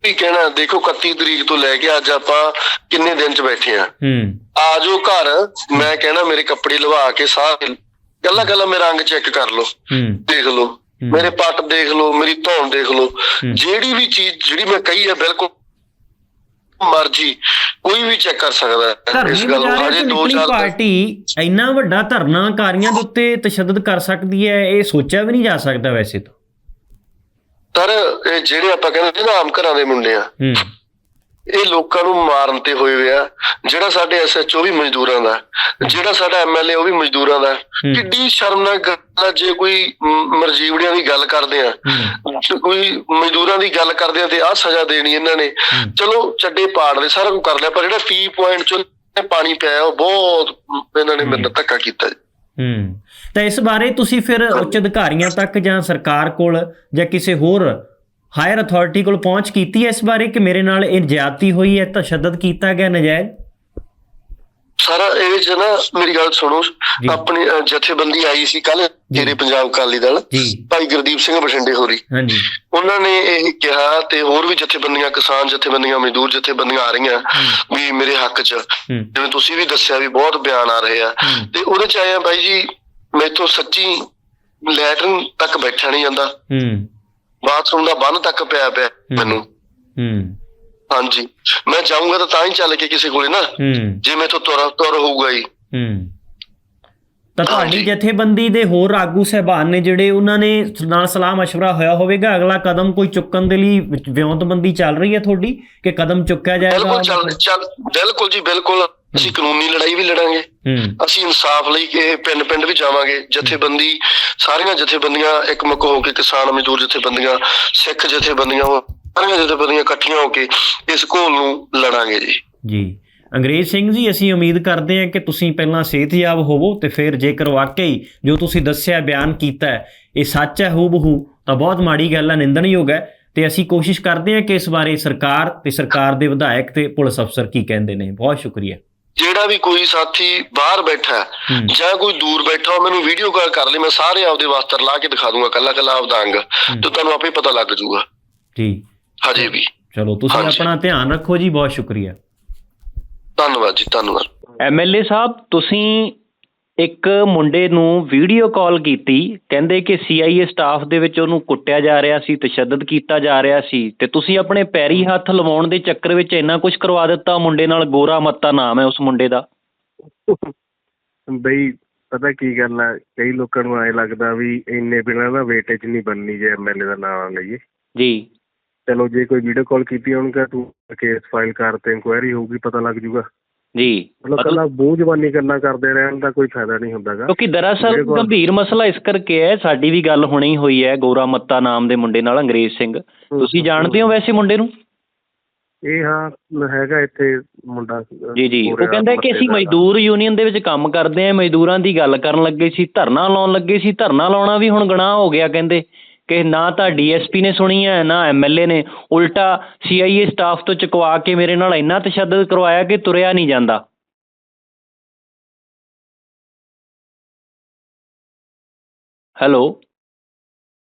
ਵੀ ਕਹਿਣਾ? ਦੇਖੋ 31 ਤਰੀਕ ਤੋਂ ਲੈ ਕੇ ਅੱਜ ਆਪਾਂ ਕਿੰਨੇ ਦਿਨ ਚ ਬੈਠੇ ਆ? ਹੂੰ। ਆ ਜਾਓ ਘਰ ਮੈਂ ਕਹਿਣਾ ਮੇਰੇ ਕੱਪੜੇ ਲਵਾ ਕੇ ਸਾਰੇ ਗੱਲਾਂ ਗੱਲਾਂ ਮੇਰਾ ਅੰਗ ਚੈੱਕ ਕਰ ਲਓ। ਹੂੰ। ਦੇਖ ਲਓ। ਮੇਰੇ ਪੱਟ ਦੇਖ ਲਓ ਮੇਰੀ ਧੌਣ ਦੇਖ ਲਓ। ਜਿਹੜੀ ਵੀ ਚੀਜ਼ ਜਿਹੜੀ ਮੈਂ ਕਹੀ ਹੈ ਬਿਲਕੁਲ ਮਰਜ਼ੀ ਕੋਈ ਵੀ ਚੈੱਕ ਕਰ ਸਕਦਾ ਇਸ ਗੱਲ ਨੂੰ ਹਜੇ ਦੋ ਚਾਰ ਪਾਰਟੀ ਇੰਨਾ ਵੱਡਾ ਧਰਨਾਕਾਰੀਆਂ ਦੇ ਉੱਤੇ ਤਸ਼ੱਦਦ ਕਰ ਸਕਦੀ ਹੈ ਇਹ ਸੋਚਿਆ ਵੀ ਨਹੀਂ ਜਾ ਸਕਦਾ ਵੈਸੇ ਤਾਂ। ਪਰ ਇਹ ਜਿਹੜੇ ਆਪਾਂ ਕਹਿੰਦੇ ਨਾ ਆਮ ਘਰਾਂ ਦੇ ਮੁੰਡੇ ਆ ਹੂੰ। ਇਹ ਲੋਕਾਂ ਨੂੰ ਮਾਰਨ ਤੇ ਹੋਏ ਹੋਏ ਆ। ਜਿਹੜਾ ਸਾਡੇ ਐਸਐਚਓ ਵੀ ਮਜ਼ਦੂਰਾਂ ਦਾ ਜਿਹੜਾ ਸਾਡਾ ਐਮਐਲਏ ਉਹ ਵੀ ਮਜ਼ਦੂਰਾਂ ਦਾ। ਕਿੱਡੀ ਸ਼ਰਮਨਾਕ ਗੱਲ ਆ ਜੇ ਕੋਈ ਮਰਜੀਵੜੀਆਂ ਦੀ ਗੱਲ ਕਰਦੇ ਆ ਕੋਈ ਮਜ਼ਦੂਰਾਂ ਦੀ ਗੱਲ ਕਰਦੇ ਆ ਤੇ ਆਹ ਸਜ਼ਾ ਦੇਣੀ ਇਹਨਾਂ ਨੇ। ਚਲੋ ਚੱਡੇ ਪਾੜ ਦੇ ਸਾਰਾ ਕੁਝ ਕਰ ਲਿਆ ਪਰ ਜਿਹੜਾ ਟੀ ਪੁਆਇੰਟ ਚੋਂ ਪਾਣੀ ਪਿਆ ਉਹ ਬਹੁਤ ਇਹਨਾਂ ਨੇ ਮੇਰੇ ਨਾਲ ਧੱਕਾ ਕੀਤਾ। ਹੂੰ। ਤਾਂ ਇਸ ਬਾਰੇ ਤੁਸੀਂ ਫਿਰ ਉੱਚ ਅਧਿਕਾਰੀਆਂ ਤੱਕ ਜਾਂ ਸਰਕਾਰ ਕੋਲ ਜਾਂ ਕਿਸੇ ਹੋਰ ਹਾਇਰ ਅਥਾਰਟੀ ਕੋਲ ਪਹੁੰਚ ਕੀਤੀ ਹੈ ਇਸ ਬਾਰੇ ਕਿ ਮੇਰੇ ਨਾਲ ਇਹ ਜ਼ਿਆਦਤੀ ਹੋਈ ਹੈ ਤਸ਼ੱਦਦ ਕੀਤਾ ਗਿਆ ਨਜਾਇਜ਼? ਸਾਰਾ ਇਹ ਚ ਨਾ ਮੇਰੀ ਗੱਲ ਸੁਣੋ। ਆਪਣੀ ਜਥੇਬੰਦੀ ਆਈ ਸੀ ਕੱਲ ਤੇਰੇ ਪੰਜਾਬ ਅਕਾਲੀ ਦਲ ਭਾਈ ਗੁਰਦੀਪ ਸਿੰਘ ਬਠਿੰਡੇ ਹੋਰੀ। ਹਾਂਜੀ। ਉਹਨਾਂ ਨੇ ਇਹ ਕਿਹਾ ਤੇ ਹੋਰ ਵੀ ਜਥੇਬੰਦੀਆਂ ਕਿਸਾਨ ਜਥੇਬੰਦੀਆਂ ਮਜ਼ਦੂਰ ਜਥੇਬੰਦੀਆਂ ਆ ਰਹੀਆਂ ਵੀ ਮੇਰੇ ਹੱਕ 'ਚ। ਜਿਵੇਂ ਤੁਸੀਂ ਵੀ ਦੱਸਿਆ ਵੀ ਬਹੁਤ ਬਿਆਨ ਆ ਰਹੇ ਆ। ਤੇ ਉਹਦੇ 'ਚ ਆਇਆ ਬਾਈ ਜੀ ਮੈਥੋਂ ਸੱਚੀ ਲੈਟਰਨ ਤੱਕ ਬੈਠਾ ਨਹੀਂ ਜਾਂਦਾ। ਹੂੰ। ਬਾਥਰੂਮ ਦਾ ਬੰਨ ਤੱਕ ਪਿਆ ਪਿਆ ਮੈਨੂੰ। ਹੂੰ। ਹਾਂਜੀ ਮੈਂ ਜਾਊਂਗਾ ਤਾਂ ਤਾਂ ਹੀ ਚੱਲ ਕੇ ਕਿਸੇ ਕੋਲੇ ਨਾ ਹੂੰ ਜੇ ਮੈਥੋਂ ਤੁਰ ਤੁਰ ਹੋਊਗਾ ਹੀ ਹੂੰ ਤਾਂ ਤੁਹਾਡੀ ਹਾਂਜੀ। ਜਥੇਬੰਦੀ ਦੇ ਹੋਰ ਆਗੂ ਸਹਿਬਾਨ ਨੇ ਜਿਹੜੇ ਉਹਨਾਂ ਨੇ ਨਾਲ ਸਲਾਹ مشورہ ਹੋਇਆ ਹੋਵੇਗਾ ਅਗਲਾ ਕਦਮ ਕੋਈ ਚੁੱਕਣ ਦੇ ਲਈ ਵਿ- ਵਿਉਂਤਬੰਦੀ ਚੱਲ ਰਹੀ ਹੈ ਤੁਹਾਡੀ ਕਿ ਕਦਮ ਚੁੱਕਿਆ ਜਾਏਗਾ ਬਿਲਕੁਲ ਚੱਲ ਚੱਲ ਬਿਲਕੁਲ ਜੀ ਬਿਲਕੁਲ ਅਸੀਂ ਕਾਨੂੰਨੀ ਲੜਾਈ ਵੀ ਲੜਾਂਗੇ ਹੂੰ ਅਸੀਂ ਇਨਸਾਫ ਲਈ ਕਿ ਪਿੰਡ ਪਿੰਡ ਵੀ ਜਾਵਾਂਗੇ ਜਥੇਬੰਦੀ ਸਾਰੀਆਂ ਜਥੇਬੰਦੀਆਂ ਇਕਮੁੱਖ ਹੋ ਕੇ ਕਿਸਾਨ ਮਜ਼ਦੂਰ ਜਥੇਬੰਦੀਆਂ ਸਿੱਖ ਜਥੇਬੰਦੀਆਂ ਉਹ ਸਾਰੀਆਂ ਜਥੇਬੰਦੀਆਂ ਇਕੱਠੀਆਂ ਹੋ ਕੇ ਇਸ ਘੋਲ ਨੂੰ ਲੜਾਂਗੇ ਜੀ। ਜੀ। ਅੰਗਰੇਜ਼ ਸਿੰਘ ਜੀ ਅਸੀਂ ਉਮੀਦ ਕਰਦੇ ਹਾਂ ਕਿ ਤੁਸੀਂ ਪਹਿਲਾਂ ਸਿਹਤਯਾਬ ਹੋਵੋ ਤੇ ਫਿਰ ਜੇਕਰ ਵਾਕਈ ਜੋ ਤੁਸੀਂ ਦੱਸਿਆ ਬਿਆਨ ਕੀਤਾ ਇਹ ਸੱਚ ਹੈ ਹੂਬਹੂ ਤਾਂ ਬਹੁਤ ਮਾੜੀ ਗੱਲ ਹੈ ਨਿੰਦਣਯੋਗ ਹੈ। ਤੇ ਅਸੀਂ ਕੋਸ਼ਿਸ਼ ਕਰਦੇ ਹਾਂ ਕਿ ਇਸ ਬਾਰੇ ਸਰਕਾਰ ਤੇ ਸਰਕਾਰ ਦੇ ਵਿਧਾਇਕ ਤੇ ਪੁਲਿਸ ਅਫਸਰ ਕੀ ਕਹਿੰਦੇ ਨੇ। ਬਹੁਤ ਸ਼ੁਕਰੀਆ। ਜਿਹੜਾ ਵੀ ਕੋਈ ਸਾਥੀ ਬਾਹਰ ਬੈਠਾ ਜਾਂ ਕੋਈ ਦੂਰ ਬੈਠਾ ਹੋ ਮੈਨੂੰ ਵੀਡੀਓ ਕਾਲ ਕਰ ਲਈ ਮੈਂ ਸਾਰੇ ਆਪਦੇ ਵਾਸਤੇ ਲਾ ਕੇ ਦਿਖਾ ਦੂੰਗਾ ਕੱਲਾ ਕੱਲਾ ਆਪਦਾ ਅੰਗ। ਤੇ ਤੁਹਾਨੂੰ ਆਪੇ ਪਤਾ ਲੱਗ ਜਾਊਗਾ। ਜੀ। ਹਜੇ ਵੀ ਚਲੋ ਤੁਸੀਂ ਹਾਂਜੀ। ਆਪਣਾ ਧਿਆਨ ਰੱਖੋ ਜੀ ਬਹੁਤ ਸ਼ੁਕਰੀਆ। ਧੰਨਵਾਦ ਜੀ ਧੰਨਵਾਦ। ਐਮਐਲਏ ਸਾਹਿਬ ਤੁਸੀਂ ਇੱਕ ਮੁੰਡੇ ਨੂੰ ਵੀਡੀਓ ਕਾਲ ਕੀਤੀ ਕਹਿੰਦੇ ਕਿ ਸੀਆਈਏ ਸਟਾਫ ਦੇ ਵਿੱਚ ਉਹਨੂੰ ਕੁੱਟਿਆ ਜਾ ਰਿਹਾ ਸੀ ਤਸ਼ੱਦਦ ਕੀਤਾ ਜਾ ਰਿਹਾ ਸੀ ਤੇ ਤੁਸੀਂ ਆਪਣੇ ਪੈਰੀ ਹੱਥ ਲਵਾਉਣ ਦੇ ਚੱਕਰ ਵਿੱਚ ਇੰਨਾ ਕੁਝ ਕਰਵਾ ਦਿੱਤਾ ਮੁੰਡੇ ਨਾਲ ਗੋਰਾ ਮੱਤਾ ਨਾਮ ਹੈ ਉਸ ਮੁੰਡੇ ਦਾ? ਬਈ ਪਤਾ ਕੀ ਗੱਲ ਆ ਕਈ ਲੋਕਾਂ ਨੂੰ ਐ ਲੱਗਦਾ ਵੀ ਇੰਨੇ ਬਿਨਾਂ ਦਾ ਵੇਟੇਜ ਨਹੀਂ ਬਣਨੀ ਜੇ ਐਮਐਲਏ ਦਾ ਨਾਮ ਲਈਏ। ਜੀ। ਚਲੋ ਜੇ ਕੋਈ ਵੀਡੀਓ ਕਾਲ ਕੀਤੀ ਕਹ ਤੂੰ ਕੇਸ ਫਾਈਲ ਕਰ ਤੇ ਇਨਕੁਆਇਰੀ ਹੋਊਗੀ ਪਤਾ ਲੱਗ ਜੂਗਾ। ਜੀ। ਮਤਲਬ ਮਤਲਬ- ਕੱਲਾ ਬੂਝ ਜਵਾਨੀ ਗੱਲਾਂ ਕਰਦੇ ਰਹਿਣ ਦਾ ਕੋਈ ਫਾਇਦਾ ਨਹੀਂ ਹੁੰਦਾਗਾ ਕਿਉਂਕਿ ਦਰਅਸਲ ਗੰਭੀਰ ਮਸਲਾ ਇਸ ਕਰਕੇ ਹੈ ਸਾਡੀ ਵੀ ਗੱਲ ਹੁਣੀ ਹੋਈ ਹੈ ਗੋਰਾ ਮੱਤਾ ਨਾਮ ਦੇ ਮੁੰਡੇ ਨਾਲ ਅੰਗਰੇਜ਼ ਸਿੰਘ। ਤੁਸੀਂ ਜਾਣਦੇ ਹੋ। ਵੈਸੇ ਮੁੰਡੇ ਨੂੰ? ਇਹ ਹਾਂ ਹੈਗਾ ਇੱਥੇ ਮੁੰਡਾ ਜੀ ਜੀ। ਉਹ ਕਹਿੰਦਾ ਕਿ ਅਸੀਂ। ਮਜ਼ਦੂਰ ਯੂਨੀਅਨ ਦੇ ਵਿੱਚ ਕੰਮ ਕਰਦੇ ਆਂ ਮਜ਼ਦੂਰਾਂ ਦੀ ਗੱਲ ਕਰਨ ਲੱਗੇ ਸੀ ਧਰਨਾ ਲਾਉਣ ਲੱਗੇ ਸੀ ਧਰਨਾ ਲਾਉਣਾ ਵੀ ਹੁਣ ਗੁਨਾਹ ਹੋ ਗਿਆ ਕਹਿੰਦੇ। ਕਿ ਨਾ ਤਾਂ ਡੀਐਸਪੀ ਨੇ ਸੁਣੀ ਹੈ ਨਾ ਐਮਐਲਏ ਨੇ। ਉਲਟਾ ਸੀਆਈਏ ਸਟਾਫ ਤੋਂ ਚੁਕਵਾ ਕੇ ਮੇਰੇ ਨਾਲ ਇੰਨਾ ਤਸ਼ੱਦਦ ਕਰਵਾਇਆ ਕਿ ਤੁਰਿਆ ਨਹੀਂ ਜਾਂਦਾ। ਹੈਲੋ।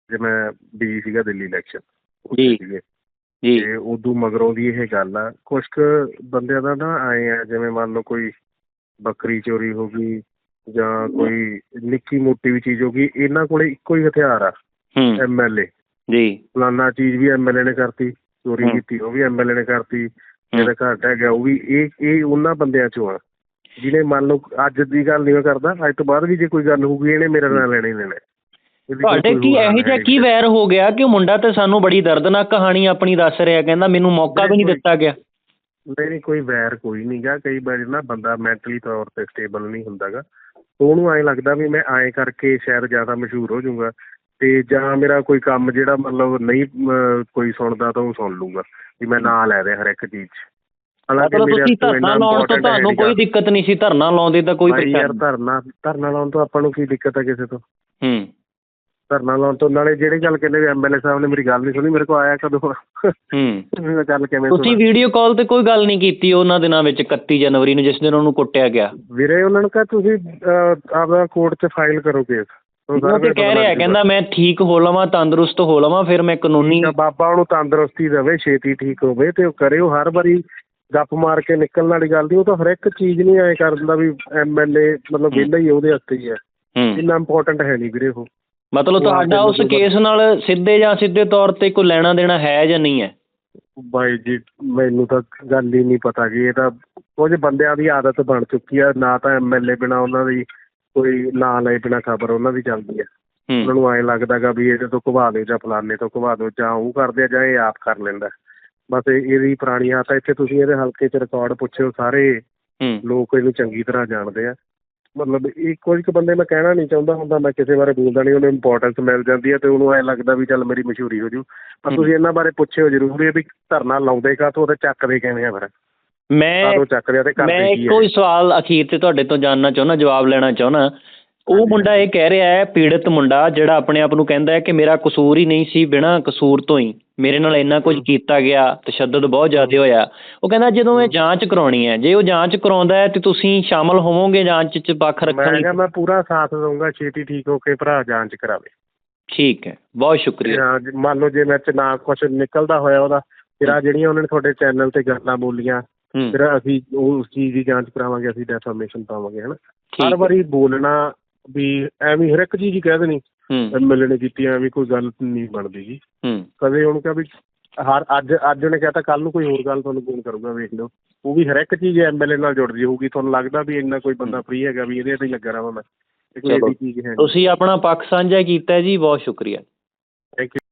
ਜੇ ਮੈਂ ਬੀਜੀ ਸੀਗਾ ਦਿੱਲੀ ਇਲੈਕਸ਼ਨ ਜੀ। ਜੀ। ਤੇ ਉਦੋਂ ਮਗਰੋਂ ਦੀ ਇਹ ਗੱਲ ਆ ਕੁਛ ਕੁ ਬੰਦਿਆਂ ਦਾ ਨਾ ਆਏ ਆ ਜਿਵੇਂ ਮੰਨ ਲਓ ਕੋਈ ਬੱਕਰੀ ਚੋਰੀ ਹੋ ਗਈ ਜਾਂ ਕੋਈ ਨਿੱਕੀ ਮੋਟੀ ਵੀ ਚੀਜ਼ ਹੋ ਗਈ ਇਹਨਾਂ ਕੋਲੇ ਇੱਕੋ ਹੀ ਹਥਿਆਰ ਆ। ਐਮਐਲਏ ਜੀ। ਫਲਾਨਾ ਚੀਜ਼ ਵੀ ਐਮਐਲਏ ਨੇ ਕਰਤੀ ਚੋਰੀ। ਕੀਤੀ ਉਹ ਵੀ ਐਮਐਲਏ ਨੇ ਕਰਤੀ ਜਿਹੜਾ ਘਰ ਟਹਿ ਗਿਆ ਉਹ ਵੀ ਇਹ ਇਹ ਉਹਨਾਂ ਬੰਦਿਆਂ ਚੋਂ ਆ। ਜਿਹਨੇ ਮੰਨ ਲਓ ਅੱਜ ਦੀ ਗੱਲ ਨਹੀਂ ਕਰਦਾ ਅੱਜ ਤੋਂ ਬਾਅਦ ਵੀ ਜੇ ਕੋਈ ਗੱਲ ਹੋਊਗੀ ਇਹਨੇ ਮੇਰੇ ਨਾਲ ਲੈਣਾ ਲੈਣਾ ਤੁਹਾਡੇ ਕੀ ਇਹੋ ਜਿਹਾ ਕੀ। ਵੈਰ ਹੋ ਗਿਆ ਕਿ ਮੁੰਡਾ ਤੇ ਸਾਨੂੰ ਬੜੀ ਦਰਦਨਾਕ ਕਹਾਣੀ ਆਪਣੀ ਦੱਸ ਰਿਹਾ ਕਹਿੰਦਾ ਮੈਨੂੰ ਮੌਕਾ ਵੀ ਨਹੀਂ ਦਿੱਤਾ ਗਿਆ। ਨਹੀਂ ਨਹੀਂ ਕੋਈ ਵੈਰ ਕੋਈ ਨਹੀਂਗਾ ਕਈ ਵਾਰ ਨਾ ਬੰਦਾ ਮੈਂਟਲੀ ਤੌਰ ਤੇ ਸਟੇਬਲ ਨਹੀਂ ਹੁੰਦਾਗਾ ਉਹਨੂੰ ਐਂ ਲੱਗਦਾ ਵੀ ਮੈਂ ਐਂ ਕਰਕੇ ਸ਼ਾਇਦ ਜ਼ਿਆਦਾ ਮਸ਼ਹੂਰ ਹੋ ਜਾਊਂਗਾ। ਤੇ ਜਾਂ ਮੇਰਾ ਕੋਈ ਕੰਮ ਜਿਹੜਾ ਮਤਲਬ ਨਹੀਂ ਕੋਈ ਸੁਣਦਾ ਤਾਂ ਉਹ ਸੁਣ ਲੂਗਾ ਵੀ ਮੈਂ ਨਾਂ ਲੈ ਰਿਹਾ ਹਰ ਇੱਕ ਚੀਜ਼ 'ਚ। ਹਾਲਾਂਕਿ ਮਤਲਬ ਮੇਰੇ ਤੁਸੀਂ ਵਾਸਤੇ ਧਰਨਾ ਇੰਨਾ ਲਾਉਣ ਤੋਂ important ਤੁਹਾਨੂੰ ਹੈ ਕੋਈ ਨੀਗਾ। ਦਿੱਕਤ ਨਹੀਂ ਸੀ ਧਰਨਾ ਲਾਉਂਦੇ ਤਾਂ ਕੋਈ ਭਾਈ ਯਾਰ ਪਰੇਸ਼ਾਨੀ ਧਰਨਾ ਧਰਨਾ ਲਾਉਣ ਤੋਂ ਆਪਾਂ ਨੂੰ ਕੀ ਦਿੱਕਤ ਹੈ ਕਿਸੇ ਤੋਂ? ਹੂੰ। ਧਰਨਾ ਲਾਉਣ ਤੋਂ ਨਾਲੇ ਜਿਹੜੀ ਗੱਲ ਕਹਿੰਦੇ ਵੀ ਐਮਐਲਏ ਸਾਹਿਬ ਨੇ ਮੇਰੀ ਗੱਲ ਨਹੀਂ ਸੁਣੀ ਮੇਰੇ ਕੋਲ ਆਇਆ ਕਦੋਂ ਹੂੰ। ਗੱਲ ਕਿਵੇਂ ਤੁਸੀਂ ਸੁਣਾ? ਵੀਡੀਓ ਕਾਲ ਤੇ ਕੋਈ ਗੱਲ ਨਹੀਂ ਕੀਤੀ ਉਹਨਾਂ ਦਿਨਾਂ ਵਿੱਚ 31 ਜਨਵਰੀ ਨੂੰ ਜਿਸ ਦਿਨ ਉਹਨੂੰ ਕੁੱਟਿਆ ਗਿਆ। ਵੀਰੇ ਉਹਨਾਂ ਨੂੰ ਕਹਾ ਤੁਸੀਂ ਆਪਦਾ ਕੋਰਟ 'ਚ ਫਾਈਲ ਕਰੋ ਕੇਸ। ਉਹ ਤੇ ਕਹਿ ਰਿਹਾ ਕਹਿੰਦਾ ਮੈਂ ਠੀਕ ਹੋ ਲਵਾਂ ਤੰਦਰੁਸਤ ਹੋ ਲਵਾਂ ਫਿਰ ਮੈਂ ਕਾਨੂੰਨੀ ਬਾਬਾ ਉਹਨੂੰ ਤੰਦਰੁਸਤੀ ਦੇਵੇ ਛੇਤੀ ਠੀਕ ਹੋਵੇ ਤੇ ਉਹ ਕਰੇ ਉਹ ਹਰ ਵਾਰੀ ਗੱਪ ਮਾਰ ਕੇ ਨਿਕਲਣ ਵਾਲੀ ਗੱਲ ਨਹੀਂ ਉਹ ਤਾਂ ਹਰ ਇੱਕ ਚੀਜ਼ ਨਹੀਂ ਐ ਕਰ ਦਿੰਦਾ ਵੀ ਐਮਐਲਏ ਮਤਲਬ ਵਿਹਲਾ ਹੀ ਉਹਦੇ ਹੱਥ ਹੀ ਹੂੰ। ਇੰਨਾ ਇੰਪੋਰਟੈਂਟ ਹੈ ਨਹੀਂ ਵੀਰੇ ਉਹ। ਮਤਲਬ ਤੁਹਾਡਾ ਉਸ ਕੇਸ ਨਾਲ ਸਿੱਧੇ ਜਾਂ ਸਿੱਧੇ ਤੌਰ ਤੇ ਕੋਈ ਲੈਣਾ ਦੇਣਾ ਹੈ ਜਾਂ ਨਹੀਂ ਹੈ? ਬਾਈ ਜੀ ਮੈਨੂੰ ਤਾਂ ਗੱਲ ਹੀ ਨਹੀਂ ਪਤਾ ਜੀ ਇਹ ਤਾਂ ਕੁਝ ਬੰਦਿਆਂ ਦੀ ਆਦਤ ਬਣ ਚੁੱਕੀ ਆ ਨਾ ਤਾਂ ਐਮਐਲਏ ਬਿਨਾ ਉਹਨਾਂ ਦੀ ਕੋਈ ਨਾਂ ਲਏ ਬਿਨਾ ਖਬਰ ਉਹਨਾਂ ਦੀ ਚੱਲਦੀ ਹੈ। ਉਹਨਾਂ ਹੂੰ ਨੂੰ ਐਂ ਲੱਗਦਾਗਾ ਵੀ ਇਹਦੇ ਤੋਂ ਘਵਾ ਦਿਓ ਜਾਂ ਫਲਾਣੇ ਤੋਂ ਘਵਾ ਦਿਓ ਜਾਂ ਉਹ ਕਰਦੇ ਆ ਜਾਂ ਇਹ ਆਪ ਕਰ ਲੈਂਦਾ। ਬਸ ਇਹ- ਇਹਦੀ ਪੁਰਾਣੀ ਆਦਤ ਆ ਇੱਥੇ ਤੁਸੀਂ ਇਹਦੇ ਹਲਕੇ 'ਚ ਰਿਕਾਰਡ ਪੁੱਛਿਓ ਸਾਰੇ ਹੂੰ। ਲੋਕ ਇਹਨੂੰ ਚੰਗੀ ਤਰ੍ਹਾਂ ਜਾਣਦੇ ਆ। ਮਤਲਬ ਇਹ ਕੁਝ ਕੁ ਬੰਦੇ ਮੈਂ ਕਹਿਣਾ ਨਹੀਂ ਚਾਹੁੰਦਾ ਹੁੰਦਾ ਮੈਂ ਕਿਸੇ ਬਾਰੇ ਬੋਲਦਾ ਨਹੀਂ ਉਹਨੂੰ ਇੰਪੋਰਟੈਂਸ ਮਿਲ ਜਾਂਦੀ ਹੈ ਤੇ ਉਹਨੂੰ ਐ ਲੱਗਦਾ ਵੀ ਚੱਲ ਮੇਰੀ ਮਸ਼ਹੂਰੀ ਹੋ ਜੂ। ਪਰ। ਤੁਸੀਂ ਇਹਨਾਂ ਬਾਰੇ ਪੁੱਛਿਓ ਜ਼ਰੂਰ ਇਹ ਵੀ ਧਰਨਾ ਲਾਉਂਦੇ ਕਾ ਤੋਂ ਉਹਦੇ ਚੱਕਦੇ ਕਿਵੇਂ ਆ ਫਿਰ? ਮੈਂ ਮੈਂ ਇੱਕੋ ਹੈ? ਸਵਾਲ ਅਖੀਰ ਤੇ ਤੁਹਾਡੇ ਤੋਂ ਜਾਣਨਾ ਚਾਹੁੰਦਾ ਜਵਾਬ ਲੈਣਾ ਚਾਹੁੰਦਾ। ਉਹ ਮੁੰਡਾ ਇਹ ਕਹਿ ਰਿਹਾ ਹੈ ਪੀੜਤ ਮੁੰਡਾ ਜਿਹੜਾ ਆਪਣੇ ਆਪ ਨੂੰ ਕਹਿੰਦਾ ਹੈ ਕਿ ਮੇਰਾ ਕਸੂਰ ਹੀ ਨਹੀਂ ਸੀ ਬਿਨਾਂ ਕਸੂਰ ਤੋਂ ਹੀ। ਮੇਰੇ ਨਾਲ ਇੰਨਾ ਕੁਝ ਕੀਤਾ ਗਿਆ ਤਸ਼ੱਦਦ ਬਹੁਤ ਜ਼ਿਆਦਾ ਹੋਇਆ। ਉਹ ਕਹਿੰਦਾ ਜਦੋਂ ਇਹ ਜਾਂਚ ਕਰਾਉਣੀ ਹੈ ਜੇ ਉਹ ਜਾਂਚ ਕਰਾਉਂਦਾ ਹੈ ਤੇ ਤੁਸੀਂ ਸ਼ਾਮਲ ਹੋਵੋਗੇ ਜਾਂਚ 'ਚ ਪੱਖ ਰੱਖਣ ਮੈਂ ਲਈ ਮੈਂ ਪੂਰਾ ਸਾਥ ਦਊਂਗਾ ਛੇਤੀ ਠੀਕ ਹੋ ਕੇ ਭਰਾ ਜਾਂਚ ਕਰਾਵੇ। ਠੀਕ ਹੈ ਬਹੁਤ ਸ਼ੁਕਰੀਆ। ਮੰਨ ਲਓ ਜੇ ਮੇਰੇ ਚ ਨਾ ਕੁਝ ਨਿਕਲਦਾ ਹੋਇਆ ਉਹਦਾ ਫਿਰ ਆ ਜਿਹੜੀਆਂ ਉਹਨਾਂ ਨੇ ਤੁਹਾਡੇ ਚੈਨਲ ਤੇ ਗੱਲਾਂ ਬੋਲੀਆਂ ਫਿਰ ਅਸੀਂ ਉਹ ਉਸ ਚੀਜ਼ ਦੀ ਜਾਂਚ ਕਰਾਵਾਂਗੇ ਅਸੀਂ ਡੈਫਾਮੇਸ਼ਨ ਪਾਵਾਂਗੇ ਹਨਾ। ਹਰ ਵਾਰੀ ਬੋਲਣਾ ਵੀ ਐਵੇਂ ਹਰ ਇੱਕ ਚੀਜ਼ ਹੀ ਕਹਿ ਦੇਣੀ। ਐਮਐਲਏ ਨੇ ਕੀਤੀ ਐਵੇਂ ਕੋਈ ਗੱਲ ਨਹੀਂ ਬਣਦੀ ਜੀ। ਕਦੇ ਉਹਨੂੰ ਕਿਹਾ ਵੀ ਹਰ ਅੱਜ ਅੱਜ ਉਹਨੇ ਕਹਤਾ ਕੱਲ ਨੂੰ ਕੋਈ ਹੋਰ ਗੱਲ ਤੁਹਾਨੂੰ ਫੋਨ ਕਰੂਗਾ ਵੇਖ ਲਿਓ। ਉਹ ਵੀ ਹਰ ਇੱਕ ਚੀਜ਼ ਐਮਐਲਏ ਨਾਲ ਜੁੜਦੀ ਹੋਊਗੀ। ਤੁਹਾਨੂੰ ਲੱਗਦਾ ਵੀ ਇੰਨਾ ਕੋਈ ਬੰਦਾ ਫ੍ਰੀ ਹੈਗਾ ਵੀ ਇਹਦੇ ਤੇ ਹੀ ਲੱਗਾ ਰਹਾਂ ਮੈਂ। ਤੁਸੀਂ ਆਪਣਾ ਪੱਖ ਸਾਂਝਾ ਕੀਤਾ ਜੀ ਬਹੁਤ ਸ਼ੁਕਰੀਆ। Thank you